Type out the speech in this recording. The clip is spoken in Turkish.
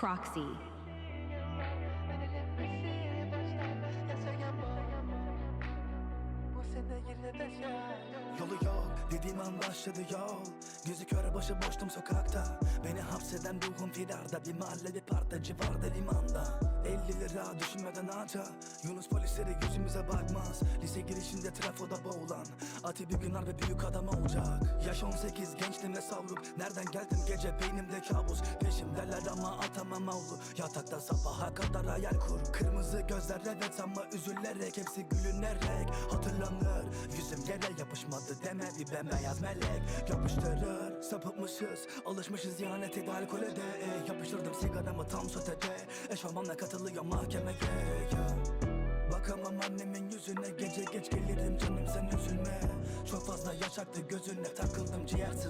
Croxy. Yolu yok dediğim an başladı yol. Gözü kör başı boştum sokakta. Beni hapseden ruhum firarda. Bir mahalle bir parta civarda limanda. 50 lira düşünmeden harca. Yunus polisleri yüzümüze bakmaz. Lise girişinde trafoda boğulan. Ati bir gün harbi büyük adam olacak. Yaş 18 gençtim ve savruk. Nereden geldim? Gece beynimde kabus avlu Yatakta sabaha kadar hayal kur. Kırmızı gözler evet ama üzülerek. Hepsi gülünerek hatırlanır. Yüzüm yere yapışmadı deme. Bir bembeyaz melek. Yapıştırır. Sapıtmışız. Alışmışız ihanete alkole de. Yapıştırdım sigaramı tam sotede. Eşofmanla katılıyor mahkemeye. Bakamam annemin yüzüne. Gece geç gelirim canım sen üzülme. Çok fazla yaşaktı gözüne Takıldım ciğersiz